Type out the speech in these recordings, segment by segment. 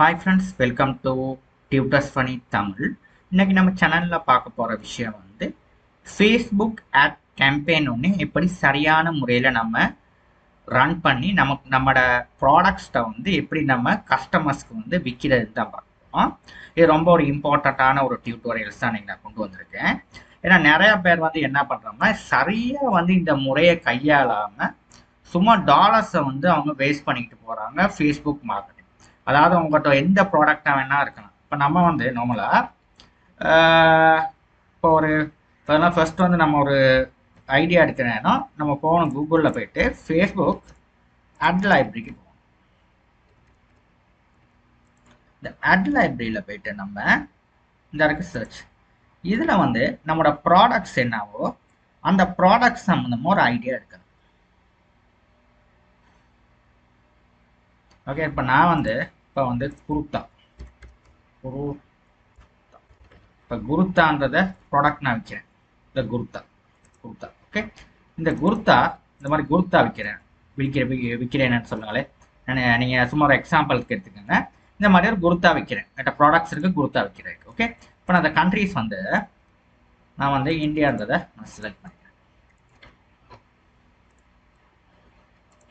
Hi friends welcome to tutors funny Tamil இன்றைக்கி நம்ம சேனலில் பார்க்க போகிற விஷயம் வந்து ஃபேஸ்புக் ஆட் கேம்பெயின் ஒன்று எப்படி சரியான முறையில் நம்ம ரன் பண்ணி நமக்கு நம்மளோட ப்ராடக்ட்ஸை வந்து எப்படி நம்ம கஸ்டமர்ஸ்க்கு வந்து விற்கிறது தான் பார்க்குறோம் இது ரொம்ப ஒரு இம்பார்ட்டண்ட்டான ஒரு டியூட்டோரியல்ஸ் தான் நீங்கள் நான் கொண்டு வந்திருக்கேன். ஏன்னா நிறையா பேர் வந்து என்ன பண்ணுறோம்னா சரியாக வந்து இந்த முறையை கையாளாமல் சும்மா டாலர்ஸை வந்து அவங்க வேஸ்ட் பண்ணிக்கிட்டு போகிறாங்க ஃபேஸ்புக் மார்க்கெட் அதாவது உங்கள்கிட்ட எந்த ப்ராடக்டாக வேணால் இருக்கலாம். இப்போ நம்ம வந்து நார்மலாக இப்போ ஒரு அதெல்லாம் ஃபர்ஸ்ட் வந்து நம்ம ஒரு ஐடியா எடுக்கிறேன்னா நம்ம போகணும் கூகுளில் போயிட்டு ஃபேஸ்புக் அட் லைப்ரரிக்கு போகணும். இந்த அட் லைப்ரரியில் போயிட்டு நம்ம இந்த இருக்கு சர்ச் இதில் வந்து நம்மளோட ப்ராடக்ட்ஸ் என்னவோ அந்த ப்ராடக்ட் சம்மந்தமாக ஒரு ஐடியா எடுக்கணும். ஓகே இப்போ நான் வந்து இப்போ வந்து குருத்தா. குரு இப்போ குருத்தான்றதை ப்ராடக்ட் நான் விற்கிறேன் இந்த குருத்தா. குருத்தா. ஓகே இந்த குருத்தா இந்த மாதிரி குருத்தா விற்கிறேன் விற்கிற விற்கிறேன்னு சொல்லுங்களே நான் நீங்கள் சும்மா ஒரு எக்ஸாம்பிளுக்கு எடுத்துக்கோங்க. இந்த மாதிரி ஒரு குருத்தா விற்கிறேன் என்கிட்ட ப்ராடக்ட்ஸ் இருக்குது குருத்தா விற்கிறேன் ஓகே இப்போ நான் அந்த கண்ட்ரிஸ் வந்து நான் வந்து இந்தியான்றதை நான் செலக்ட் பண்ணிக்கிறேன்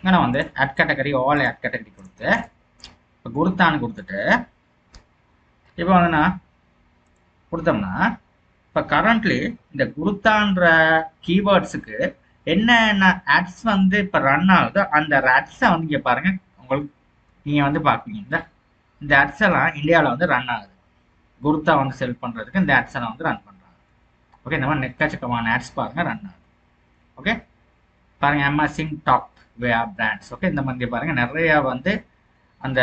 நான் வந்து ad category all ad category கொடுத்து இப்போ குருத்தான்னு கொடுத்துட்டு இப்போ என்னன்னா கொடுத்தோம்னா இப்போ கரண்ட்லி இந்த குருத்தான்ற கீவேர்ட்ஸுக்கு என்னென்ன ஆட்ஸ் வந்து இப்போ ரன் ஆகுதோ அந்த ஆட்ஸை வந்து இங்கே பாருங்கள் உங்களுக்கு நீங்கள் வந்து பார்ப்பீங்க. இந்த இந்த ஆட்ஸ் எல்லாம் இந்தியாவில் வந்து ரன் ஆகுது. குருத்தா வந்து செல் பண்ணுறதுக்கு இந்த ஆட்ஸ் எல்லாம் வந்து ரன் பண்ணுறாங்க ஓகே இந்த மாதிரி நெக்கச்சக்கமான ஆட்ஸ் பாருங்கள் ரன் ஆகுது. ஓகே பாருங்கள் amazing top way of brands okay இந்த மாதிரி பாருங்கள் நிறையா வந்து அந்த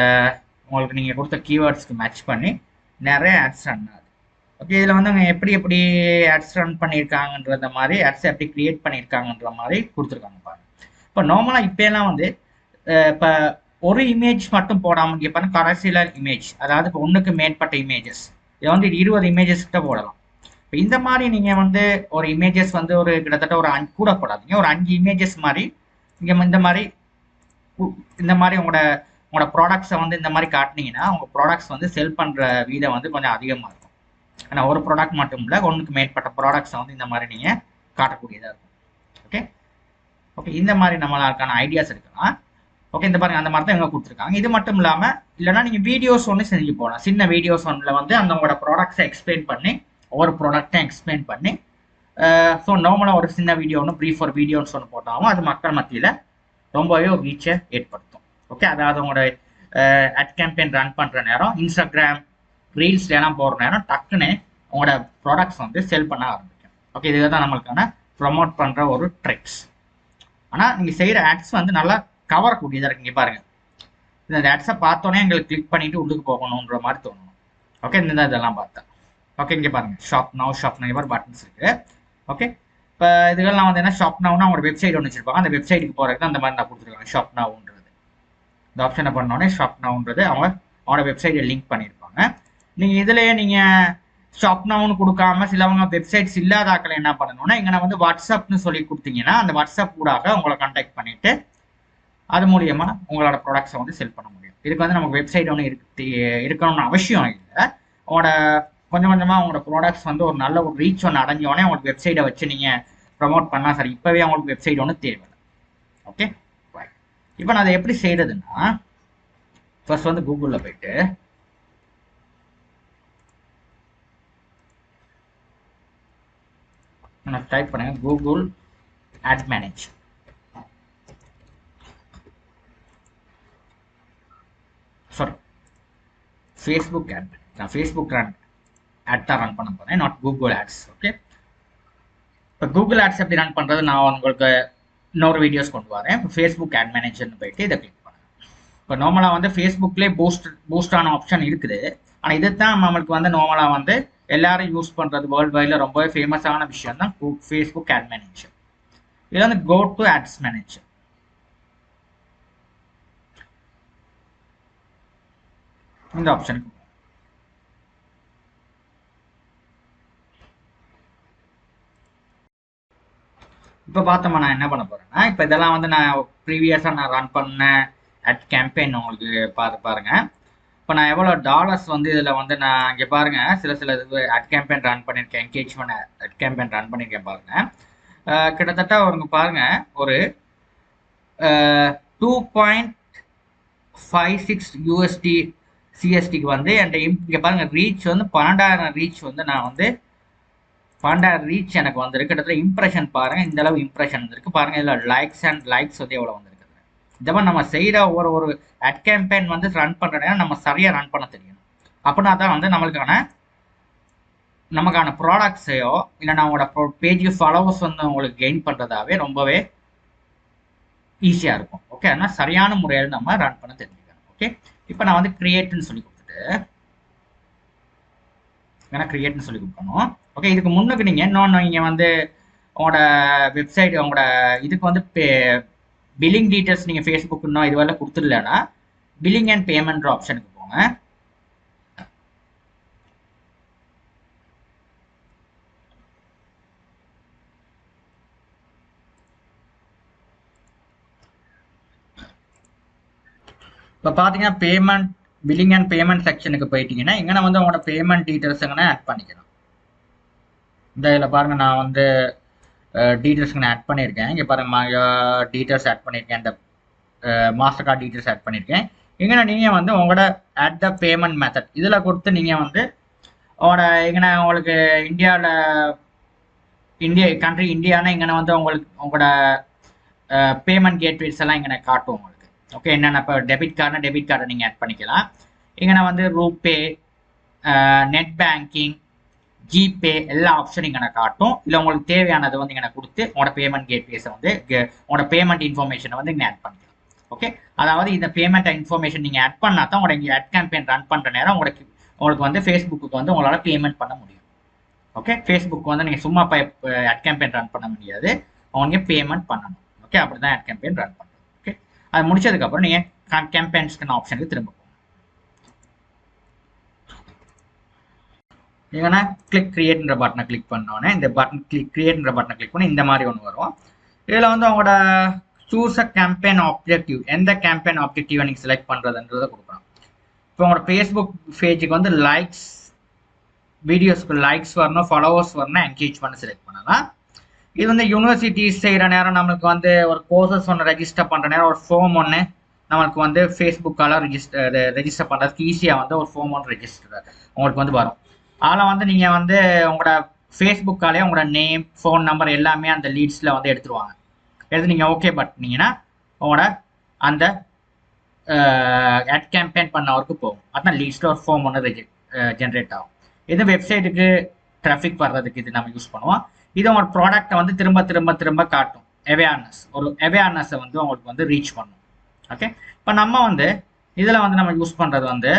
உங்களுக்கு நீங்கள் கொடுத்த கீவேர்ட்ஸ்க்கு மேட்ச் பண்ணி நிறைய ஆட்ஸ் ரன் ஆகுது. ஓகே இதில் வந்து அவங்க எப்படி எப்படி ஆட்ஸ் ரன் பண்ணியிருக்காங்கன்றத மாதிரி ஆட்ஸ் எப்படி க்ரியேட் பண்ணியிருக்காங்கன்ற மாதிரி கொடுத்துருக்காங்க பாருங்க. இப்போ நார்மலாக இப்போலாம் வந்து இப்போ ஒரு இமேஜ் மட்டும் போடாமல் இங்கே பாருங்க கடைசியில் இமேஜ் அதாவது இப்போ ஒன்றுக்கு மேற்பட்ட இமேஜஸ் இதை வந்து இருபது இமேஜஸ் கிட்ட போடலாம். இப்போ இந்த மாதிரி நீங்கள் வந்து ஒரு இமேஜஸ் வந்து ஒரு கிட்டத்தட்ட ஒரு அஞ்சு கூட போடாதீங்க ஒரு அஞ்சு இமேஜஸ் மாதிரி இங்கே இந்த மாதிரி இந்த மாதிரி உங்களோட உங்களோட ப்ராடக்ட்ஸை வந்து இந்த மாதிரி காட்டினீங்கன்னா உங்கள் ப்ராடக்ட்ஸ் வந்து செல் பண்ணுற வீதம் வந்து கொஞ்சம் அதிகமாக இருக்கும். ஆனால் ஒரு ப்ராடக்ட் மட்டும் இல்லை ஒன்றுக்கு மேற்பட்ட ப்ராடக்ட்ஸை வந்து இந்த மாதிரி நீங்கள் காட்டக்கூடியதாக இருக்கும். ஓகே ஓகே இந்த மாதிரி நம்மளுக்கான ஐடியாஸ் இருக்கலாம் ஓகே இந்த பாருங்க அந்த மாதிரி தான் இவங்க கொடுத்துருக்காங்க. இது மட்டும் இல்லாமல் இல்லைனா நீங்கள் வீடியோஸ் ஒன்று செஞ்சு போகலாம். சின்ன வீடியோஸ் ஒன்றில் வந்து அந்த உங்களோட ப்ராடக்ட்ஸை எக்ஸ்பிளைன் பண்ணி ஒவ்வொரு ப்ராடக்ட்டையும் எக்ஸ்பிளைன் பண்ணி ஸோ நார்மலாக ஒரு சின்ன வீடியோ ஒன்று ப்ரீஃப் ஒரு வீடியோன்னு ஒன்று போட்டாலும் அது மக்கள் மத்தியில் ரொம்பவே ஒரு ரீச்சை ஏற்படுத்தும். ஓகே அதாவது உங்களோட அட் கேம்பெயின் ரன் பண்ணுற நேரம் இன்ஸ்டாகிராம் ரீல்ஸ்லாம் போகிற நேரம் டக்குன்னு உங்களோட ப்ராடக்ட்ஸ் வந்து செல் பண்ண ஆரம்பிக்கும். ஓகே இதுதான் தான் நம்மளுக்கான ப்ரொமோட் பண்ணுற ஒரு ட்ரிக்ஸ் ஆனால் நீங்கள் செய்கிற ஆட்ஸ் வந்து நல்லா கவர் கூடியதாக இருக்குங்க பாருங்க. பாருங்கள் இந்த ஆட்ஸை பார்த்தோன்னே எங்களுக்கு கிளிக் பண்ணிவிட்டு உள்ளுக்கு போகணுன்ற மாதிரி தோணும். ஓகே இந்த இதெல்லாம் பார்த்தேன் ஓகே இங்கே பாருங்கள் shop now shop now buttons இருக்குது ஓகே இப்போ இதுக்கெல்லாம் வந்து என்ன? ஷாப் நவ்னா அவங்களோட வெப்சைட் ஒன்று வச்சிருப்பாங்க. அந்த வெப்சைட்டுக்கு போகிறதுக்கு அந்த மாதிரி நான் கொடுத்துருக்காங்க. ஷாப் நவ்ன்றது இந்த ஆப்ஷனை பண்ணோடனே ஷாப் நவுன்றது அவங்க அவனோட வெப்சைட்டை லிங்க் பண்ணியிருப்பாங்க நீங்கள் இதுலேயே நீங்கள் ஷாப் நவுன் கொடுக்காம சிலவங்க வெப்சைட்ஸ் இல்லாதாக்கள் என்ன பண்ணணும்னா இங்கே வந்து வாட்ஸ்அப்னு சொல்லி கொடுத்தீங்கன்னா அந்த வாட்ஸ்அப் கூடாக உங்களை கான்டாக்ட் பண்ணிவிட்டு அது மூலியமாக உங்களோட ப்ராடக்ட்ஸை வந்து செல் பண்ண முடியும். இதுக்கு வந்து நமக்கு வெப்சைட் ஒன்று இருக்கு இருக்கணும்னு அவசியம் இல்லை. உங்களோட கொஞ்சம் கொஞ்சமாக உங்களோட ப்ராடக்ட்ஸ் வந்து ஒரு நல்ல ஒரு ரீச் ஒன்று அடைஞ்சோடனே உங்களுக்கு வெப்சைட்டை வச்சு நீங்கள் ப்ரமோட் பண்ணால் சரி இப்போவே உங்களுக்கு வெப்சைட் ஒன்று தேவை ஓகே இப்போ நான் அதை எப்படி செய்யறதுன்னா ஃபர்ஸ்ட் வந்து கூகுளில் போயிட்டு நான் டைப் பண்ணுங்க Google ad manage sorry Facebook ad நான் ஃபேஸ்புக் ரன் ஆட் தான் ரன் பண்ண போகிறேன் நாட் கூகுள் ஆட்ஸ் ஓகே இப்போ கூகுள் ஆட்ஸ் எப்படி ரன் பண்ணுறது நான் உங்களுக்கு இன்னொரு வீடியோஸ் கொண்டு வரேன். ஃபேஸ்புக் ஆட் மேனேஜர்னு போயிட்டு இதை கிளிக் பண்ணுறேன் இப்போ நார்மலாக வந்து ஃபேஸ்புக்லேயே பூஸ்ட் பூஸ்டான ஆப்ஷன் இருக்குது. ஆனால் இது தான் நம்மளுக்கு வந்து நார்மலாக வந்து எல்லாரும் யூஸ் பண்ணுறது வேர்ல்டு வைடில் ரொம்பவே ஃபேமஸான விஷயம் தான் ஃபேஸ்புக் ஆட் மேனேஜர் இதில் வந்து கோ டு ஆட்ஸ் மேனேஜர் இந்த ஆப்ஷனுக்கு இப்போ பார்த்தோமா நான் என்ன பண்ண போறேன்னா இப்போ இதெல்லாம் வந்து நான் ப்ரீவியஸாக நான் ரன் பண்ண அட் கேம்பெயின் உங்களுக்கு பாரு பாருங்க. இப்போ நான் எவ்வளோ டாலர்ஸ் வந்து இதில் வந்து நான் இங்கே பாருங்க சில சில இது அட் கேம்பெயின் ரன் பண்ணியிருக்கேன் என்கேஜ்மெண்ட் அட் கேம்பெயின் ரன் பண்ணியிருக்கேன் பாருங்க. கிட்டத்தட்ட அவங்க பாருங்க ஒரு two point five six USD சிஎஸ்டிக்கு வந்து என்கிட்ட இங்கே பாருங்க ரீச் வந்து பன்னெண்டாயிரம் ரீச் வந்து நான் வந்து பாண்டா ரீச் எனக்கு வந்திருக்கு. கிட்டத்தட்ட இம்ப்ரெஷன் பாருங்க. இந்த அளவு இம்ப்ரெஷன் வந்திருக்கு. பாருங்க இதில் லைக்ஸ் அண்ட் லைக்ஸ் வந்து எவ்வளோ வந்திருக்கு. இந்த மாதிரி நம்ம செய்கிற ஒரு ஒரு அட் கேம்பெயின் வந்து ரன் பண்ணுற நம்ம சரியாக ரன் பண்ண தெரியணும் அப்படின்னா தான் வந்து நம்மளுக்கான நமக்கான ப்ராடக்ட்ஸையோ இல்லை நம்மளோட பேஜ் ஃபாலோவர்ஸ் வந்து உங்களுக்கு கெயின் பண்ணுறதாவே ரொம்பவே ஈஸியாக இருக்கும். ஓகே அதனால் சரியான முறையில் நம்ம ரன் பண்ண தெரிஞ்சுக்கணும். ஓகே இப்போ நான் வந்து கிரியேட்னு சொல்லி கொடுத்துட்டு ஏன்னா கிரியேட்னு சொல்லி கொடுக்கணும். ஓகே இதுக்கு முன்னுக்கு நீங்கள் இன்னொன்று நீங்கள் வந்து உங்களோட வெப்சைட் உங்களோட இதுக்கு வந்து பே பில்லிங் டீட்டெயில்ஸ் நீங்கள் ஃபேஸ்புக் இன்னும் இதுவரை கொடுத்துடலன்னா பில்லிங் அண்ட் பேமெண்ட் ஆப்ஷனுக்கு போங்க. இப்போ பார்த்தீங்கன்னா பேமெண்ட் பில்லிங் அண்ட் பேமெண்ட் செக்ஷனுக்கு போயிட்டீங்கன்னா இங்கே வந்து உங்களோட பேமெண்ட் டீட்டெயில்ஸ் எங்கன்னா ஆட் பண்ணிக்கலாம் இந்த இதில் பாருங்கள் நான் வந்து டீட்டெயில்ஸ்க்கு நான் ஆட் பண்ணியிருக்கேன். இங்கே பாருங்கள் டீட்டெயில்ஸ் ஆட் பண்ணியிருக்கேன். இந்த மாஸ்டர் கார்டு டீட்டெயில்ஸ் ஆட் பண்ணியிருக்கேன். இங்கே நீங்கள் வந்து உங்களோட அட் த பேமெண்ட் மெத்தட் இதில் கொடுத்து நீங்கள் வந்து உங்களோட இங்கே உங்களுக்கு இந்தியாவில் இந்தியா கண்ட்ரி இந்தியானா இங்கே வந்து உங்களுக்கு உங்களோட பேமெண்ட் கேட்வேஸ் எல்லாம் இங்கே காட்டும் உங்களுக்கு. ஓகே என்னென்ன இப்போ டெபிட் கார்டுனா டெபிட் கார்டை நீங்கள் ஆட் பண்ணிக்கலாம். இங்கே வந்து ரூபே நெட் பேங்கிங் ஜிபே எல்லா ஆப்ஷனும் இங்கே காட்டும். இல்லை உங்களுக்கு தேவையானதை வந்து இங்கே கொடுத்து உங்களோட பேமெண்ட் கேட்வேஸை வந்து உங்களோட பேமெண்ட் இன்ஃபர்மேஷனை வந்து இங்கே ஆட் பண்ணிக்கலாம். ஓகே அதாவது இந்த பேமெண்ட் இன்ஃபர்மேஷன் நீங்கள் ஆட் பண்ணால் தான் உங்களோட இங்கே ஆட் கேம்பெயின் ரன் பண்ணுற நேரம் உங்களுக்கு உங்களுக்கு வந்து ஃபேஸ்புக்கு வந்து உங்களால் பேமெண்ட் பண்ண முடியும். ஓகே ஃபேஸ்புக் வந்து நீங்கள் சும்மா இப்போ ஆட் கேம்பெயின் ரன் பண்ண முடியாது. அவங்க பேமெண்ட் பண்ணணும். ஓகே அப்படி தான் ஆட் கேம்பெயின் ரன் பண்ணணும் ஓகே அது முடிச்சதுக்கப்புறம் நீங்கள் கேம்பெயின்ஸ்க்கான ஆப்ஷனுக்கு திரும்ப போகணும் கிளிக் கிரியேட்ன்ற பட்டனை கிளிக் பண்ணோன்னே இந்த பட்டன் கிளிக் கிரியேட்ன்ற பட்டனை கிளிக் பண்ணி இந்த மாதிரி ஒன்று வரும். இதில் வந்து அவங்களோட சூஸ் அ கேம்பெயின் ஆப்ஜெக்டிவ் எந்த கேம்பெயின் ஆப்ஜெக்டிவை நீங்கள் செலக்ட் பண்ணுறதுன்றதை கொடுக்கணும். இப்போ உங்களோட ஃபேஸ்புக் பேஜுக்கு வந்து லைக்ஸ் வீடியோஸ்க்கு லைக்ஸ் வரணும் ஃபாலோவர்ஸ் வரணும் என்கேஜ் பண்ண செலக்ட் பண்ணலாம். இது வந்து யூனிவர்சிட்டிஸ் செய்கிற நேரம் நம்மளுக்கு வந்து ஒரு கோர்சஸ் ஒன்று ரெஜிஸ்டர் பண்ணுற நேரம் ஒரு ஃபோம் ஒன்று நம்மளுக்கு வந்து ஃபேஸ்புக்கால் ரெஜிஸ்டர் ரெஜிஸ்டர் பண்ணுறதுக்கு ஈஸியாக வந்து ஒரு ஃபோம் ஒன்று ரெஜிஸ்டர் உங்களுக்கு வந்து வரும். அதில் வந்து நீங்கள் வந்து உங்களோட ஃபேஸ்புக்காலே உங்களோட நேம் ஃபோன் நம்பர் எல்லாமே அந்த லீட்ஸில் வந்து எடுத்துருவாங்க. எடுத்து நீங்கள் ஓகே பண்ணிங்கன்னா உங்களோட அந்த ஆட் கேம்பெயின் பண்ணவருக்கு போகும். அதான் லீட்ஸில் ஒரு ஃபோம் ஒன்று ஜென்ரேட் ஆகும். இது வெப்சைட்டுக்கு ட்ராஃபிக் வர்றதுக்கு இது நம்ம யூஸ் பண்ணுவோம். இது உங்களோட ப்ராடக்டை வந்து திரும்ப திரும்ப திரும்ப காட்டும். அவேர்னஸ் ஒரு அவேர்னஸை வந்து உங்களுக்கு வந்து ரீச் பண்ணும். ஓகே இப்போ நம்ம வந்து இதில் வந்து நம்ம யூஸ் பண்ணுறது வந்து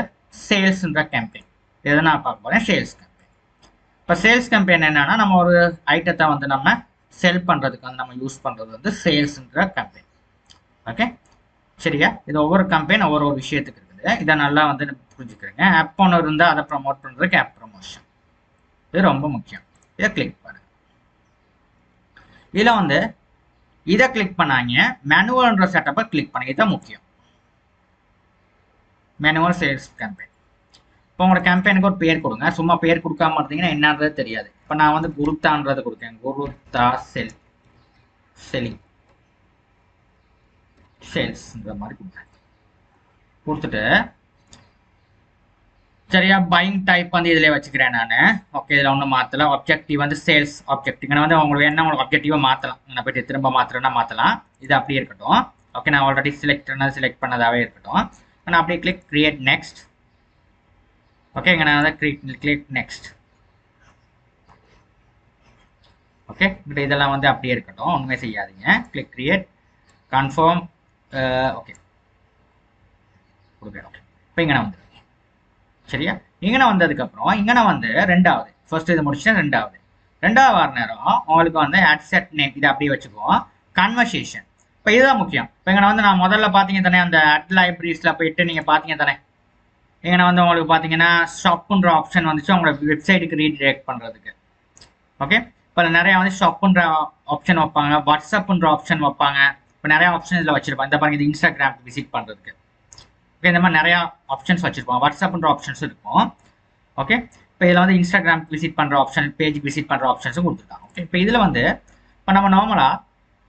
சேல்ஸ்ன்ற கேம்பெயின் இதை நான் பார்க்க போகிறேன் சேல்ஸ் கம்பெயின் இப்போ சேல்ஸ் கம்பெயின் என்னென்னா நம்ம ஒரு ஐட்டத்தை வந்து நம்ம செல் பண்ணுறதுக்கு வந்து நம்ம யூஸ் பண்ணுறது வந்து சேல்ஸுன்ற கம்பெயின் ஓகே சரியா? இது ஒவ்வொரு கம்பெயின் ஒவ்வொரு ஒரு விஷயத்துக்கு இருக்குது. இதை நல்லா வந்து புரிஞ்சுக்கிறேங்க. ஆப் ஒன்று இருந்தால் அதை ப்ரமோட் பண்ணுறதுக்கு ஆப் ப்ரமோஷன் இது ரொம்ப முக்கியம். இதை கிளிக் பண்ணுங்க இதில் வந்து இதை கிளிக் பண்ணாங்க. மேனுவல்ன்ற செட்டப்பை கிளிக் பண்ணுங்க. இதுதான் முக்கியம். மேனுவல் சேல்ஸ் கம்பெனி இப்போ உங்களோட கேம்பெயினுக்கு ஒரு பேர் கொடுங்க. சும்மா பேர் கொடுக்காம இருந்தீங்கன்னா என்னன்றது தெரியாது. இப்போ நான் வந்து குருத்தான்றதை கொடுக்கேன். குருத்தா செல் செல்லிங் சேல்ஸ்ன்ற மாதிரி கொடுக்குறேன் கொடுத்துட்டு சரியா பைங் டைப் வந்து இதில் வச்சுக்கிறேன் நான். ஓகே இதில் ஒன்றும் மாற்றல ஆப்ஜெக்டிவ் வந்து சேல்ஸ் ஆப்ஜெக்டிவ் நான் வந்து உங்களுக்கு என்ன உங்களுக்கு ஆப்ஜெக்டிவாக மாற்றலாம் நான் போய்ட்டு திரும்ப மாற்றுறேன்னா மாற்றலாம் இது அப்படியே இருக்கட்டும். ஓகே நான் ஆல்ரெடி செலக்ட் செலக்ட் பண்ணதாகவே இருக்கட்டும். நான் அப்படியே கிளிக் கிரியேட் நெக்ஸ்ட் ஓகேங்க நான் அதை click click next okay but இதெல்லாம் வந்து அப்படியே இருக்கட்டும். ஒன்றுமே செய்யாதீங்க. கிளிக் கிரியேட் கன்ஃபார்ம் ஓகே கொடுக்குறேன் ஓகே இப்போ இங்கே வந்து சரியா? இங்கே வந்ததுக்கப்புறம் இங்கே வந்து ரெண்டாவது. ஃபர்ஸ்ட் இது முடிச்சுட்டு ரெண்டாவது. ரெண்டாவது வார நேரம் உங்களுக்கு வந்து அட்செட் நேம் இதை அப்படியே வச்சுக்குவோம். கன்வர்சேஷன் இப்போ இதுதான் முக்கியம். இப்போ இங்கே வந்து நான் முதல்ல பார்த்தீங்க தானே அந்த அட் லைப்ரரிஸில் போயிட்டு நீங்கள் பார்த்தீங்க தானே இங்கே வந்து உங்களுக்கு பார்த்தீங்கன்னா ஷாப்புன்ற ஆப்ஷன் வந்துச்சு. உங்களோட வெப்சைட்டுக்கு ரீடிரெக்ட் பண்ணுறதுக்கு ஓகே இப்போ நிறையா வந்து ஷாப்புன்ற ஆப்ஷன் வைப்பாங்க. வாட்ஸ்அப்புன்ற ஆப்ஷன் வைப்பாங்க. இப்போ நிறையா ஆப்ஷன் இதில் வச்சுருப்பாங்க. இந்த பாருங்க இது இன்ஸ்டாகிராம் விசிட் பண்ணுறதுக்கு ஓகே இந்த மாதிரி நிறையா ஆப்ஷன்ஸ் வச்சுருப்போம். வாட்ஸ்அப்புன்ற ஆப்ஷன்ஸ் இருக்கும். ஓகே இப்போ இதில் வந்து இன்ஸ்டாகிராம் விசிட் பண்ணுற ஆப்ஷன் பேஜ் விசிட் பண்ணுற ஆப்ஷன்ஸும் கொடுத்துருக்காங்க. ஓகே இப்போ இதில் வந்து இப்போ நம்ம நார்மலாக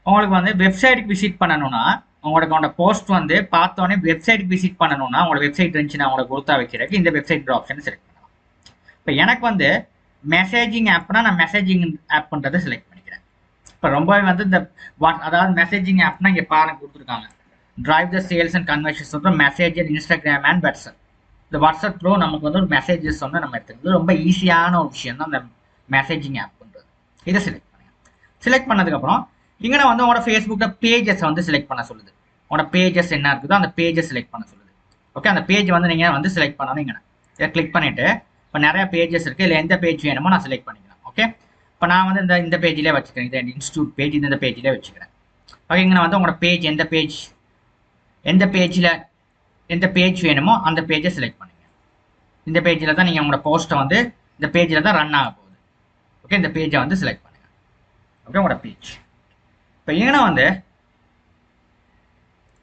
உங்களுக்கு வந்து வெப்சைட்டுக்கு விசிட் பண்ணணும்னா உங்களுக்கு உங்களோட போஸ்ட் வந்து பார்த்தோன்னே வெப்சைட்டுக்கு விசிட் பண்ணணும்னா அவங்களோட வெப்சைட் இருந்துச்சுன்னா அவங்கள கொடுத்தா வைக்கிறதுக்கு இந்த வெப்சைட் ஆப்ஷன் செலக்ட் பண்ணலாம். இப்போ எனக்கு வந்து மெசேஜிங் ஆப்னா நான் மெசேஜிங் ஆப்ன்றதை செலக்ட் பண்ணிக்கிறேன். இப்போ ரொம்பவே வந்து இந்த வாட் அதாவது மெசேஜிங் ஆப்னா இங்கே பாருங்க கொடுத்துருக்காங்க. Drive the sales and conversions வந்து மெசேஜர் இன்ஸ்டாகிராம் அண்ட் வாட்ஸ்அப் இந்த வாட்ஸ்அப் ப்ரோ நமக்கு வந்து ஒரு மெசேஜஸ் வந்து நம்ம எடுத்துக்கிறது ரொம்ப ஈஸியான ஒரு விஷயம் தான் அந்த மெசேஜிங் ஆப்ன்றது இதை செலக்ட் பண்ணுங்க. செலக்ட் பண்ணதுக்கப்புறம் இங்கே வந்து உங்களோட ஃபேஸ்புக்கில் பேஜஸ் வந்து செலக்ட் பண்ண சொல்லுது. உங்களோட பேஜஸ் என்ன இருக்குதோ அந்த பேஜஸ் செலக்ட் பண்ண சொல்லுது. ஓகே அந்த பேஜ் வந்து நீங்கள் வந்து செலக்ட் பண்ணணும் இங்கே இதை கிளிக் பண்ணிவிட்டு இப்போ நிறைய பேஜஸ் இருக்குது இல்லை எந்த பேஜ் வேணுமோ நான் செலக்ட் பண்ணிக்கலாம் ஓகே இப்போ நான் வந்து இந்த இந்த பேஜிலே வச்சுக்கிறேன். இந்த இன்ஸ்டியூட் பேஜ் இந்த பேஜிலே வச்சுக்கிறேன். ஓகே இங்கே வந்து உங்களோட பேஜ் எந்த பேஜ் எந்த பேஜில் எந்த பேஜ் வேணுமோ அந்த பேஜை செலக்ட் பண்ணுங்க. இந்த பேஜில் தான் நீங்கள் உங்களோட போஸ்ட்டை வந்து இந்த பேஜில் தான் ரன் ஆக போகுது. ஓகே இந்த பேஜை வந்து செலக்ட் பண்ணுங்கள் ஓகே உங்களோட பேஜ் இப்போ இங்கே வந்து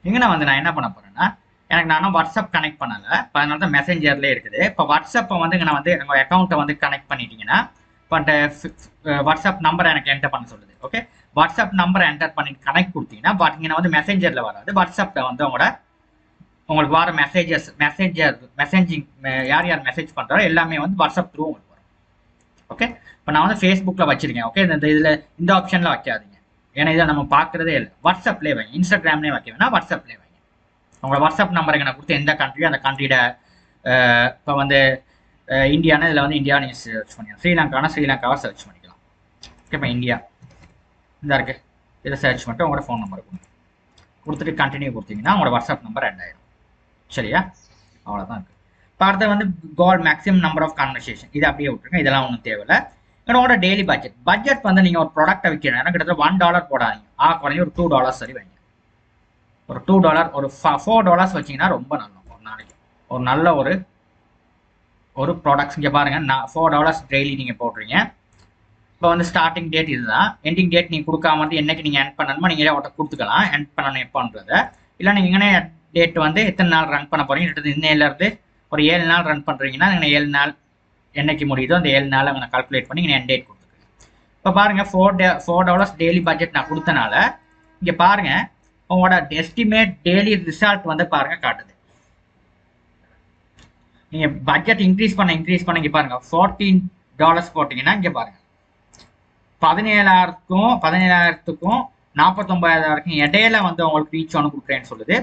இங்கே வந்து நான் என்ன பண்ண போறேன்னா எனக்கு நானும் வாட்ஸ்அப் கனெக்ட் பண்ணலை. இப்போ அதனால தான் மெசேஞ்சர்லேயே இருக்குது. இப்போ வாட்ஸ்அப்பை வந்து நான் வந்து எங்கள் அக்கௌண்ட்டை வந்து கனெக்ட் பண்ணிட்டீங்கன்னா இப்போ வாட்ஸ்அப் நம்பரை எனக்கு என்டர் பண்ண சொல்லுது. ஓகே வாட்ஸ்அப் நம்பரை என்டர் பண்ணி கனெக்ட் கொடுத்தீங்கன்னா பார்த்தீங்கன்னா வந்து மெசேஞ்சரில் வராது. வாட்ஸ்அப்பில் வந்து உங்களோட உங்களுக்கு வர மெசேஜஸ் மெசேஜர் மெசேஜிங் யார் யார் மெசேஜ் பண்ணுறாரோ எல்லாமே வந்து வாட்ஸ்அப் த்ரூ உங்களுக்கு வரும். ஓகே இப்போ நான் வந்து ஃபேஸ்புக்கில் வச்சுருக்கேன். ஓகே இந்த இதில் இந்த ஆப்ஷனில் வைக்காதீங்க. ஏன்னா இதை நம்ம பார்க்குறதே இல்லை. வாட்ஸ்அப்லேயே வைங்க. இன்ஸ்டாகிராம்லேயே வைக்க வேணா வாட்ஸ்அப்லேயே வைங்க. உங்களோட வாட்ஸ்அப் நம்பருக்கு நான் கொடுத்து எந்த கண்ட்ரியோ அந்த கண்ட்ரியோட இப்போ வந்து இந்தியானா இதில் வந்து இந்தியா நீங்கள் சர்ச் பண்ணிக்கலாம். ஸ்ரீலங்கானா ஸ்ரீலங்காவை சர்ச் பண்ணிக்கலாம். ஓகேப்பா இந்தியா. இந்த இருக்கு. இதை சர்ச் பண்ணிட்டு உங்களோட ஃபோன் நம்பர் கொடுங்க. கொடுத்துட்டு கண்டினியூ கொடுத்தீங்கன்னா உங்களோட வாட்ஸ்அப் நம்பர் ரெட் சரியா? அவ்வளோதான் இருக்குது இப்போ அடுத்து வந்து goal maximum number of conversation இதை அப்படியே விட்டுருங்க. இதெல்லாம் ஒன்றும் தேவையில்லை. என்னோட டெய்லி பட்ஜெட் பட்ஜெட் வந்து நீங்கள் ஒரு ப்ராடக்ட்டை விற்கிறீங்கன்னா கிட்டத்தட்ட ஒன் டாலர் போடாதீங்க. ஆ குறைஞ்சி ஒரு டூ டாலர்ஸ் சரி வைங்க ஒரு டூ டாலர் ஒரு ஃபோர் டாலர்ஸ் வச்சிங்கன்னா ரொம்ப நல்லா ஒரு நாளைக்கு. ஒரு நல்ல ஒரு ஒரு ப்ராடக்ட்ஸ் இங்கே பாருங்கள் நான் ஃபோர் டாலர்ஸ் டெய்லி நீங்கள் போடுறீங்க. இப்போ வந்து ஸ்டார்டிங் டேட் இதுதான். எண்டிங் டேட் நீங்கள் கொடுக்காம வந்து என்றைக்கு நீங்கள் எண்ட் பண்ணணுமோ நீங்களே அவட்ட கொடுத்துக்கலாம். எண்ட் பண்ணணும் எப்போன்றத. இல்லை நீங்கள் டேட் வந்து எத்தனை நாள் ரன் பண்ண போகிறீங்க இன்னையிலேருந்து ஒரு ஏழு நாள் ரன் பண்ணுறீங்கன்னா நீங்கள் ஏழு நாள் என்னைக்கு முடியுதோ அந்த ஏழு நாள் அவங்க கால்குலேட் பண்ணி நீங்கள் என் டேட் கொடுத்துருக்கேன் இப்போ பாருங்கள் four day four dollars daily budget நான் கொடுத்தனால இங்கே பாருங்கள் உங்களோட எஸ்டிமேட் டெய்லி ரிசல்ட் வந்து பாருங்கள் காட்டுது. நீங்கள் பட்ஜெட் இன்க்ரீஸ் பண்ண இன்க்ரீஸ் பண்ண இங்கே பாருங்கள் ஃபோர்டீன் டாலர்ஸ் போட்டிங்கன்னா இங்கே பாருங்கள் பதினேழாயிரத்துக்கும் பதினேழாயிரத்துக்கும் நாற்பத்தொம்பதாயிரத்துக்கும் இடையில வந்து உங்களுக்கு ரீச் ஒன்று கொடுக்குறேன்னு சொல்லுது.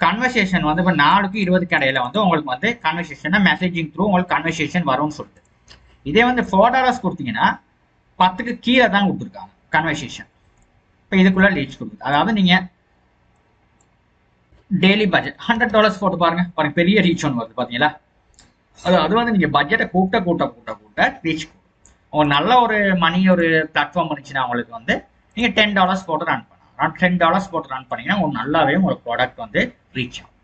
கன்வர்சேஷன் வந்து இப்போ நாலுக்கு இருபதுக்கு இடையில வந்து உங்களுக்கு வந்து கன்வர்சேஷன் மெசேஜிங் த்ரூ உங்களுக்கு கன்வர்சேஷன் வரும்னு சொல்லிட்டு. இதே வந்து ஃபோர் டாலர்ஸ் கொடுத்தீங்கன்னா பத்துக்கு கீழே தான் கொடுத்துருக்காங்க கன்வர்சேஷன் இப்போ இதுக்குள்ள ரீச் கொடுக்குது. அதாவது நீங்கள் டெய்லி பட்ஜெட் ஹண்ட்ரட் டாலர்ஸ் போட்டு பாருங்க. பாருங்க பெரிய ரீச் ஒன்று வருது பார்த்தீங்களா அது அது வந்து நீங்கள் பட்ஜெட்டை கூட்ட கூட்ட கூட்ட கூட்ட ரீச் ஒரு நல்ல ஒரு மணி ஒரு பிளாட்ஃபார்ம் இருந்துச்சுன்னா உங்களுக்கு வந்து நீங்கள் டென் டாலர்ஸ் போட்டு ரன் பண்ணலாம். டென் டாலர்ஸ் போட்டு ரன் பண்ணீங்கன்னா உங்களுக்கு நல்லாவே உங்களுக்கு ப்ராடக்ட் வந்து ரீச் ஆகும்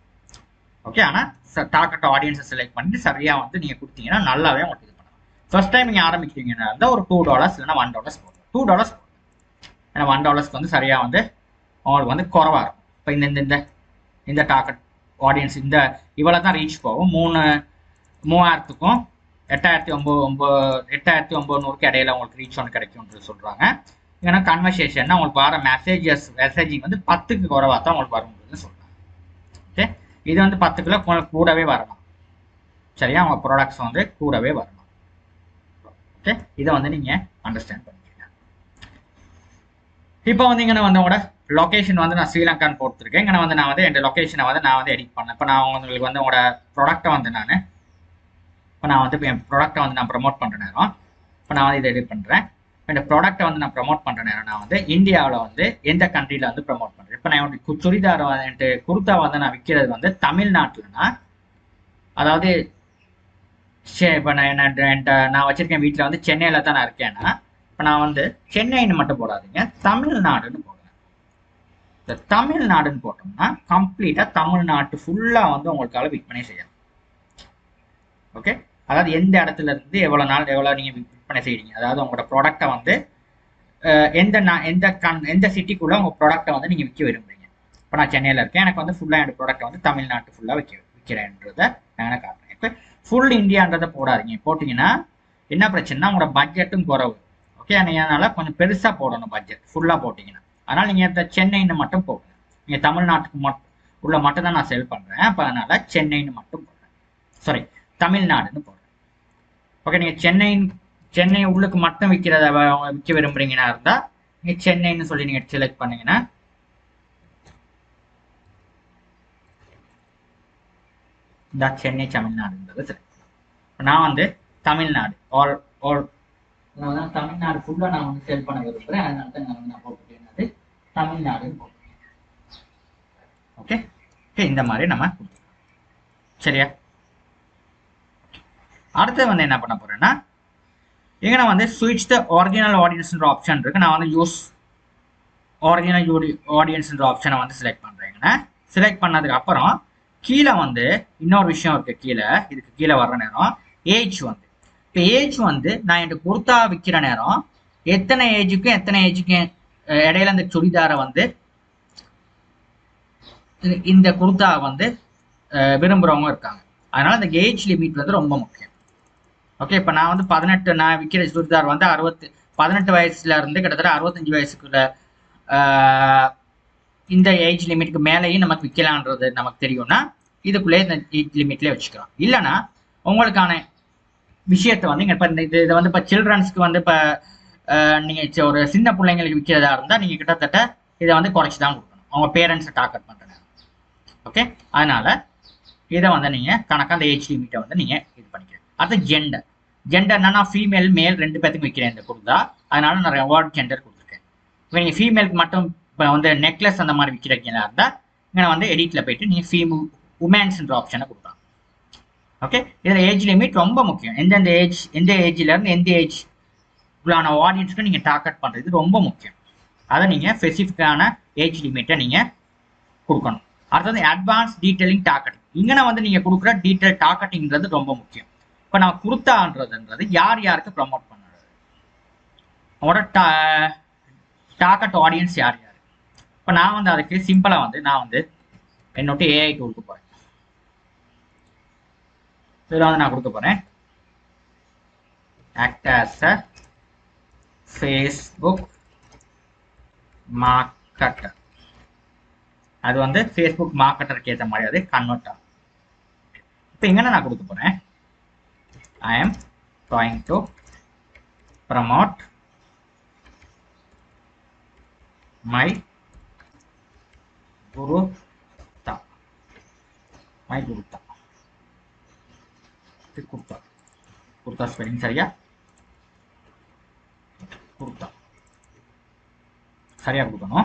ஓகே ஆனால் டார்கெட் ஆடியன்ஸை செலக்ட் பண்ணிட்டு சரியாக வந்து நீங்கள் கொடுத்தீங்கன்னா நல்லாவே உங்களுக்கு இது பண்ணலாம். ஃபர்ஸ்ட் டைம் நீங்கள் ஆரம்பிக்கிறீங்கன்னா இருந்தால் ஒரு டூ டாலர்ஸ் இல்லைன்னா ஒன் டாலர்ஸ் போடலாம் டூ டாலர்ஸ் ஏன்னா ஒன் டாலர்ஸ்க்கு வந்து சரியாக வந்து உங்களுக்கு வந்து குறவாக இருக்கும். இப்போ இந்த இந்த இந்த இந்த டார்கெட் ஆடியன்ஸ் இந்த இவ்வளோ தான் ரீச் போகும். மூணு மூவாயிரத்துக்கும் எட்டாயிரத்தி ஒம்பது ஒம்பது எட்டாயிரத்தி ஒம்பது நூறுக்கு இடையில உங்களுக்கு ரீச் ஒன்று கிடைக்கும்னு சொல்கிறாங்க ஏன்னா கன்வர்சேஷன்னா உங்களுக்கு வர மெசேஜஸ் மெசேஜிங் வந்து பத்துக்கு குறவாக தான் உங்களுக்கு வரும்னு சொல்கிறாங்க ஓகே? இது வந்து பத்து கிலோ கூடவே வரலாம் சரியா? உங்கள் ப்ராடக்ட்ஸ் வந்து கூடவே வரலாம் ஓகே? இதை வந்து நீங்கள் அண்டர்ஸ்டாண்ட் பண்ணிக்கங்க. இப்போ வந்து இங்கே வந்து உங்களோட லொக்கேஷன் வந்து நான் ஸ்ரீலங்கான்னு போட்டுருக்கேன். இங்கே வந்து நான் வந்து என் லொக்கேஷனை வந்து நான் வந்து எடிட் பண்ணேன். இப்போ நான் உங்களுக்கு வந்து உங்களோட ப்ராடக்ட்டை வந்து நான் இப்போ நான் வந்து இப்போ என் ப்ராடக்ட்டை வந்து நான் ப்ரமோட் பண்ணுற நேரம் இப்போ நான் வந்து இதை எடிட் பண்ணுறேன் இந்த ப்ராடக்டை வந்து நான் ப்ரமோட் பண்ணுற நான் வந்து இந்தியாவில் வந்து எந்த கண்ட்ரியில் வந்து ப்ரமோட் பண்ணுறேன் இப்போ நான் வந்து சுடிதார் வந்துட்டு குர்த்தா வந்து நான் விற்கிறது வந்து தமிழ்நாட்டில்னா அதாவது இப்போ நான் என்ன நான் வச்சிருக்கேன் வீட்டில் வந்து சென்னையில் தான் நான் இருக்கேன்னா இப்போ நான் வந்து சென்னைன்னு மட்டும் போடாதீங்க தமிழ்நாடுன்னு போடுறேன். இந்த தமிழ்நாடுன்னு போட்டோம்னா கம்ப்ளீட்டாக தமிழ்நாட்டு ஃபுல்லாக வந்து உங்களுக்கால விற்பனை செய்யலாம். ஓகே அதாவது எந்த இடத்துல இருந்து எவ்வளோ நாள் எவ்வளோ நீங்கள் விற்பனை செய்கிறீங்க அதாவது உங்களோட ப்ராடக்டை வந்து எந்த நான் எந்த கண் எந்த சிட்டிக்குள்ளே உங்கள் ப்ராடக்டை வந்து நீங்கள் விற்க விரும்புறீங்க. இப்போ நான் சென்னையில் இருக்கேன். எனக்கு வந்து ஃபுல்லாக என்னோட ப்ராடக்ட்டை வந்து தமிழ்நாட்டு ஃபுல்லாக விற்க விற்கிறேன்றத நான் காட்டுறேன். இப்போ ஃபுல் இந்தியான்றதை போடாதீங்க. போட்டிங்கன்னா என்ன பிரச்சனைனா உங்களோட பட்ஜெட்டும் குறவு. ஓகே அதனால கொஞ்சம் பெருசாக போடணும் பட்ஜெட் ஃபுல்லாக போட்டிங்கன்னா. அதனால் நீங்கள் இந்த சென்னைன்னு மட்டும் போடுங்க. நீங்கள் தமிழ்நாட்டுக்கு மட்டும் உள்ள மட்டும் தான் நான் செல் பண்ணுறேன் அப்போ அதனால் சென்னைன்னு மட்டும் போடுறேன் சாரி தமிழ்நாடுன்னு போடுறேன் ஓகே நீங்கள் சென்னைன்னு சென்னை உள்ளுக்கு மட்டும் விற்கிறத வ- விற்க விரும்புறீங்கன்னா இருந்தால் நீங்கள் சென்னைன்னு சொல்லி நீங்கள் செலக்ட் பண்ணீங்கன்னா இந்த சென்னை தமிழ்நாடுன்றது செலக்ட் நான் வந்து தமிழ்நாடு ஆல் ஆல் நான் வந்து தமிழ்நாடு ஃபுல்லாக நான் வந்து செல் பண்ண விரும்புகிறேன் அதனால தான் நான் வந்து நான் போட்டுட்டேன் தமிழ்நாடுன்னு போட்டுருக்கேன். ஓகே ஓகே இந்த மாதிரி நம்ம சரியா? அடுத்து வந்து என்ன பண்ண போறேன்னா இங்க நான் வந்து ஸ்விட்ச் த ஒரிஜினல் ஆடியன்ஸ்ன்ற ஆப்ஷன் இருக்கு. நான் வந்து யூஸ் ஒரிஜினல் ஆடியன்ஸ்ன்ற ஆப்ஷனை வந்து செலக்ட் பண்றேங்கண்ணா செலக்ட் பண்ணதுக்கு அப்புறம் கீழே வந்து இன்னொரு விஷயம் இருக்குது கீழே. இதுக்கு கீழே வர்ற நேரம் ஏஜ் வந்து. இப்போ ஏஜ் வந்து நான் என்கிட்ட குர்த்தா விற்கிற நேரம் எத்தனை ஏஜுக்கும் எத்தனை ஏஜுக்கும் இடையில இந்த சுடிதாரை வந்து இந்த குர்தா வந்து விரும்புகிறவங்க இருக்காங்க. அதனால் இந்த ஏஜ் லிமிட் வந்து ரொம்ப முக்கியம். ஓகே இப்போ நான் வந்து பதினெட்டு நான் விற்கிற சுடிதார் வந்து அறுபத்து பதினெட்டு வயசுல இருந்து கிட்டத்தட்ட அறுபத்தஞ்சு வயசுக்குள்ள இந்த ஏஜ் லிமிட்க்கு மேலேயும் நமக்கு விற்கலான்றது நமக்கு தெரியும்னா இதுக்குள்ளே இந்த ஏஜ் லிமிட்லேயே வச்சுக்கலாம். இல்லைன்னா உங்களுக்கான விஷயத்தை வந்து இங்கே இப்போ இந்த இது இதை வந்து இப்போ சில்ட்ரன்ஸ்க்கு வந்து இப்போ நீங்கள் ஒரு சின்ன பிள்ளைங்களுக்கு விற்கிறதா இருந்தால் நீங்கள் கிட்டத்தட்ட இதை வந்து குறைச்சி தான் கொடுக்கணும். அவங்க பேரண்ட்ஸை டார்கெட் பண்ணுறேன் ஓகே அதனால் இதை வந்து நீங்கள் கணக்காக அந்த ஏஜ் லிமிட்டை வந்து நீங்கள் அடுத்து ஜெண்டர் ஜெண்டர்னா நான் ஃபீமேல் மேல் ரெண்டு பேத்துக்கும் விற்கிறேன் இந்த கொடுத்தா அதனால நான் ரெவார்ட் ஜெண்டர் கொடுத்துருக்கேன். இப்போ நீங்கள் ஃபீமேலுக்கு மட்டும் இப்போ வந்து நெக்லஸ் அந்த மாதிரி விற்கிறீங்களா இருந்தால் இங்கே வந்து எடிட்டில் போயிட்டு நீங்கள் ஃபீமு உமன்ஸ்ன்ற ஆப்ஷனை கொடுக்கலாம். ஓகே இதில் ஏஜ் லிமிட் ரொம்ப முக்கியம். எந்தெந்த ஏஜ் எந்த ஏஜ்லேருந்து எந்த ஏஜ் உள்ளான ஆடியன்ஸ்க்கு நீங்கள் டார்கெட் பண்ணுறது ரொம்ப முக்கியம். அதை நீங்கள் ஸ்பெசிஃபிக்கான ஏஜ் லிமிட்டை நீங்கள் கொடுக்கணும். அடுத்தது அட்வான்ஸ் டீட்டெயிலிங் டார்கெட்டிங் இங்கே வந்து நீங்கள் கொடுக்குற டீட்டெயில் டார்கெட்டிங்கிறது ரொம்ப முக்கியம். இப்போ நம்ம குர்தான்றதுன்றது யார் யாருக்கு ப்ரமோட் பண்ணுறது அவங்களோட டா டார்கெட் ஆடியன்ஸ் யார் யார்? இப்போ நான் வந்து அதுக்கு சிம்பிளாக வந்து நான் வந்து என்னோட்டு ஏஐ டூலுக்கு போகிறேன் இதில் வந்து நான் கொடுக்க போகிறேன் act as a Facebook marketer அது வந்து ஃபேஸ்புக் மார்க்கெட்டருக்கு ஏற்ற மாதிரி அது கன்வெர்ட் ஆகும். இப்போ எங்கன்னா நான் கொடுக்க போகிறேன் I am trying to promote my guru ta my guru ta kurta kurta spelling saria kurta saria kurta, no?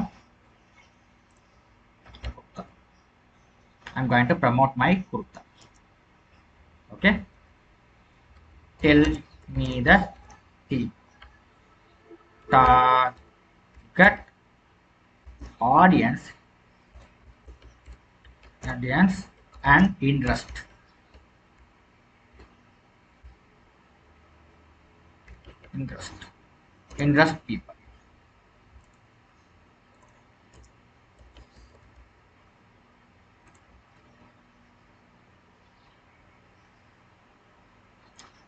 Kurta i'm going to promote my kurta okay? Tell me the T. Target audience, audience and interest. Interest. Interest people.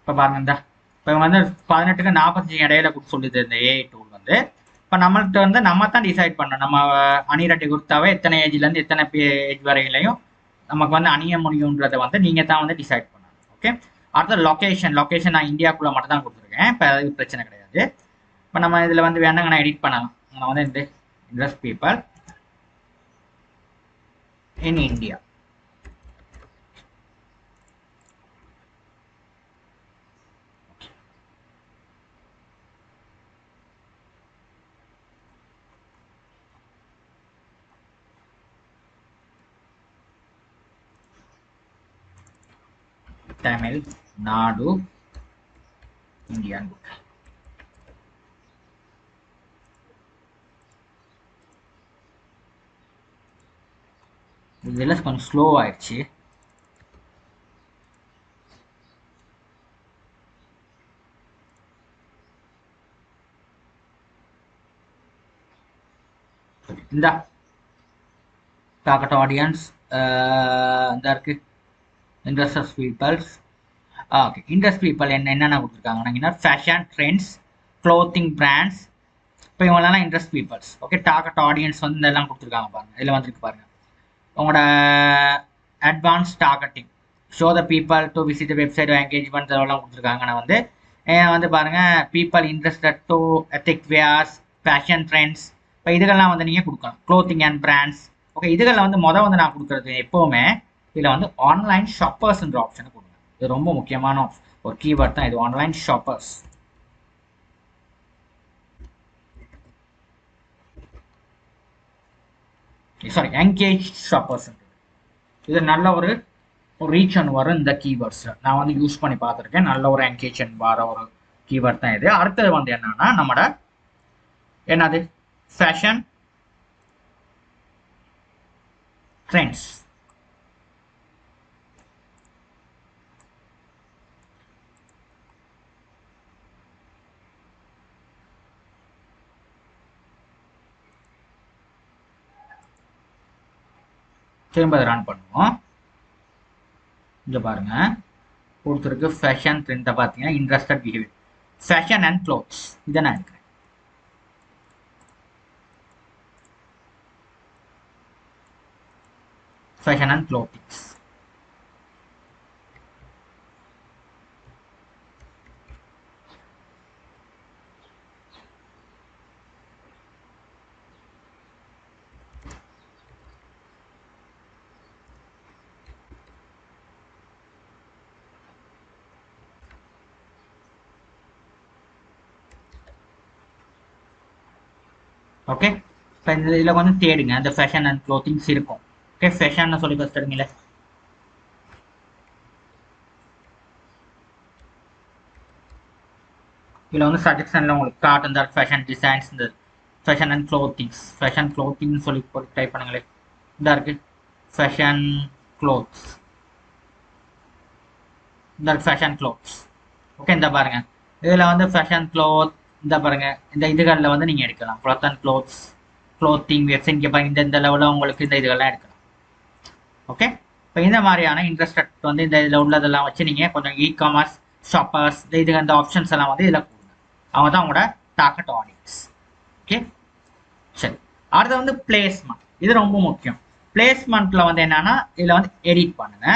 இப்போ பாருங்க இந்த இப்போ வந்து பதினெட்டுக்கு நாற்பத்தஞ்சு இடையில கொடுத்து சொல்லுது இந்த ஏஐ டூல் வந்து இப்போ நம்மள்கிட்ட வந்து நம்ம தான் டிசைட் பண்ணணும். நம்ம அணிரட்டி கொடுத்தாவே எத்தனை ஏஜ்லேருந்து எத்தனை ஏஜ் வரையிலையும் நமக்கு வந்து அணிய முடியுன்றதை வந்து நீங்கள் தான் வந்து டிசைட் பண்ணணும். ஓகே அடுத்த லொக்கேஷன் லொக்கேஷன் நான் இந்தியாக்குள்ளே மட்டும் தான் கொடுத்துருக்கேன். இப்போ அது பிரச்சனை கிடையாது. இப்போ நம்ம இதில் வந்து வேணாங்க நான் எடிட் பண்ணலாம். நான் வந்து இந்த interest people in India Tamil Nadu இந்தியான்னு போட்டு இதெல்லாம் கொஞ்சம் ஸ்லோ ஆயிடுச்சு. இந்த டார்கெட் ஆடியன்ஸ் இந்த இருக்கு. Interests peoples okay interest people என்ன என்னென்ன கொடுத்துருக்காங்கன்னா ஃபேஷன் ட்ரெண்ட்ஸ் க்ளோத்திங் பிராண்ட்ஸ் இப்போ இவங்களெல்லாம் interest peoples okay target audience வந்து இதெல்லாம் கொடுத்துருக்காங்க பாருங்கள் இதில் வந்துருக்கு பாருங்கள் உங்களோட advance targeting show the people to visit website engagement அதெல்லாம் கொடுத்துருக்காங்க. நான் வந்து வந்து பாருங்கள் people interested to ethnic wears fashion trends இப்போ இதுகள்லாம் வந்து நீங்கள் கொடுக்கலாம். க்ளோத்திங் அண்ட் பிராண்ட்ஸ் ஓகே இதுகளில் வந்து மொதல் வந்து நான் கொடுக்குறது எப்போவுமே இதில் வந்து ஆன்லைன் ஷாப்பர்ஸ்ன்ற ஆப்ஷனை கொடுங்க இது ரொம்ப முக்கியமான ஒரு கீவேர்ட் தான் இது online shoppers sorry engage shoppers இது நல்ல ஒரு ரீச் அண்ட் வரும் இந்த கீவேர்ட்ஸ் நான் வந்து யூஸ் பண்ணி பார்த்துருக்கேன். நல்ல ஒரு என்கேஜன் வர ஒரு கீவேர்ட் தான் இது. அடுத்தது வந்து என்னன்னா நம்மட என்னது? ஃபேஷன் ட்ரெண்ட்ஸ் திரும்ப அதை ரன் பண்ணுவோம். இங்கே பாருங்க. கொடுத்துருக்கு ஃபேஷன் ட்ரெண்டை பார்த்தீங்கன்னா interested behaviour fashion and clothes இதை நான் எடுக்கிறேன். ஃபேஷன் அண்ட் க்ளோத்திங்ஸ் ஓகே இப்போ இந்த இதில் வந்து தேடுங்க. அந்த ஃபேஷன் அண்ட் க்ளோத்திங்ஸ் இருக்கும். ஓகே ஃபேஷன் சொல்லி ஃபஸ்ட் எடுங்களே இதில் வந்து சஜஷனில் உங்களுக்கு காட்டன் தான் ஃபேஷன் டிசைன்ஸ் இந்த fashion and clothings fashion clothing சொல்லி போட்டு டைப் பண்ணுங்களேன் இதாக இருக்குது ஃபேஷன் க்ளோத்ஸ் இந்த ஃபேஷன் க்ளோத்ஸ் ஓகே இந்த பாருங்க. இதில் வந்து ஃபேஷன் க்ளோத் இந்த பாருங்க. இந்த இதுகளில் வந்து நீங்கள் எடுக்கலாம். Cloth and clothes clothing wears இங்கே இந்த இந்த லெவலில் உங்களுக்கு இந்த இதுகள்லாம் எடுக்கலாம். ஓகே இப்போ இந்த மாதிரியான இன்ட்ரெஸ்ட் வந்து இந்த இதில் உள்ளதெல்லாம் வச்சு நீங்கள் கொஞ்சம் இ காமர்ஸ் ஷாப்பர்ஸ் இது இந்த ஆப்ஷன்ஸ் எல்லாம் வந்து இதில் கொடுங்க. அவங்க தான் உங்களோட டார்கெட் ஆடியன்ஸ் ஓகே சரி. அடுத்து வந்து பிளேஸ்மெண்ட் இது ரொம்ப முக்கியம். பிளேஸ்மெண்ட்டில் வந்து என்னென்னா இதில் வந்து எடிட் பண்ணுங்க.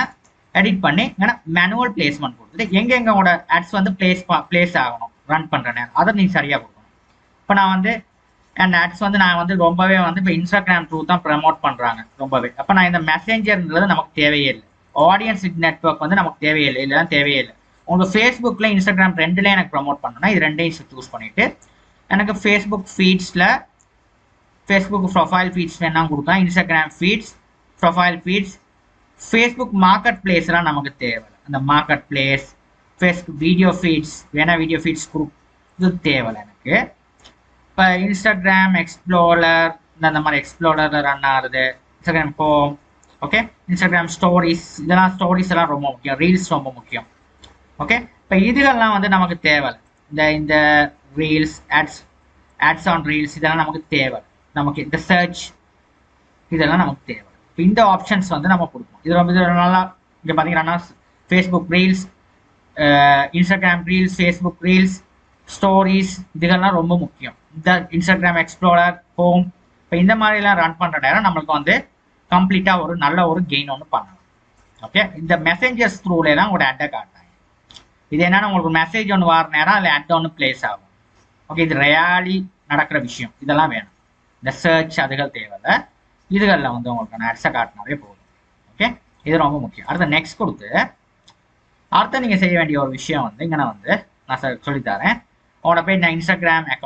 எடிட் பண்ணி ஏன்னா மேனுவல் பிளேஸ்மெண்ட் கொடுத்துட்டு எங்கெங்க உங்களோட ஆட்ஸ் வந்து பிளேஸ் பிளேஸ் ஆகணும் ரன் பண்ணுற நேரம் அதை நீங்கள் சரியாக கொடுக்கணும். இப்போ நான் வந்து அண்ட் ஆட்ஸ் வந்து நான் வந்து ரொம்பவே வந்து இப்போ இன்ஸ்டாகிராம் த்ரூ தான் ப்ரமோட் பண்ணுறாங்க ரொம்பவே. அப்போ நான் இந்த மெசேஞ்சர்ன்றது நமக்கு தேவையே இல்லை. ஆடியன்ஸ் நெட்ஒர்க் வந்து நமக்கு தேவையே இல்லை இதெல்லாம் தேவையே இல்லை. உங்களுக்கு ஃபேஸ்புக்கில் இன்ஸ்டாகிராம் ரெண்டுலேயும் எனக்கு ப்ரமோட் பண்ணணும்னா இது ரெண்டையும் சூஸ் பண்ணிவிட்டு எனக்கு ஃபேஸ்புக் ஃபீட்ஸில் ஃபேஸ்புக் ப்ரொஃபைல் ஃபீட்ஸ் வேணாம் கொடுக்கலாம்? Instagram feeds profile feeds Facebook market பிளேஸ்லாம் நமக்கு தேவை. அந்த market place Facebook video feeds வேணா வீடியோ ஃபீட்ஸ் குரூப் இது தேவை எனக்கு. இப்போ இன்ஸ்டாகிராம் எக்ஸ்ப்ளோரர் இந்த மாதிரி எக்ஸ்ப்ளோரர் ரன் ஆகுது. Instagram home okay Instagram stories இதெல்லாம் ஸ்டோரிஸ் எல்லாம் ரொம்ப முக்கியம். ரீல்ஸ் ரொம்ப முக்கியம். ஓகே இப்போ இதுகள்லாம் வந்து நமக்கு தேவை. இந்த இந்த reels ads ads on reels இதெல்லாம் நமக்கு தேவை. நமக்கு இந்த சர்ச் இதெல்லாம் நமக்கு தேவை. இப்போ இந்த ஆப்ஷன்ஸ் வந்து நம்ம கொடுப்போம் இது ரொம்ப இது நல்லா இங்கே பார்த்தீங்கன்னா Facebook reels Instagram reels Facebook reels stories இதுகள்லாம் ரொம்ப முக்கியம். இந்த இன்ஸ்டாகிராம் எக்ஸ்ப்ளோரர் ஹோம் இப்போ இந்த மாதிரிலாம் ரன் பண்ணுற நேரம் நம்மளுக்கு வந்து கம்ப்ளீட்டாக ஒரு நல்ல ஒரு கெயின் ஒன்று பண்ணணும் ஓகே இந்த மெசேஞ்சர்ஸ் தான் உங்களோட அட்டை காட்டாங்க இது என்னன்னா உங்களுக்கு மெசேஜ் ஒன்று வர நேரம் அதில் அட் ஒன்று பிளேஸ் ஆகும். ஓகே இது ரேலி நடக்கிற விஷயம். இதெல்லாம் வேணும். இந்த சர்ச் அதுகள் தேவையில்லை. இதுகளில் வந்து உங்களுக்கு அட்ஸை காட்டினாவே போதும். ஓகே இது ரொம்ப முக்கியம். அடுத்த நெக்ஸ்ட் கொடுத்து அடுத்த நீங்கள் செய்ய வேண்டிய ஒரு விஷயம் வந்து இங்கே நான் வந்து நான் சொல்லித்தரேன் உங்களோட போய் நான் இன்ஸ்டாகிராம் அக்கௌண்ட்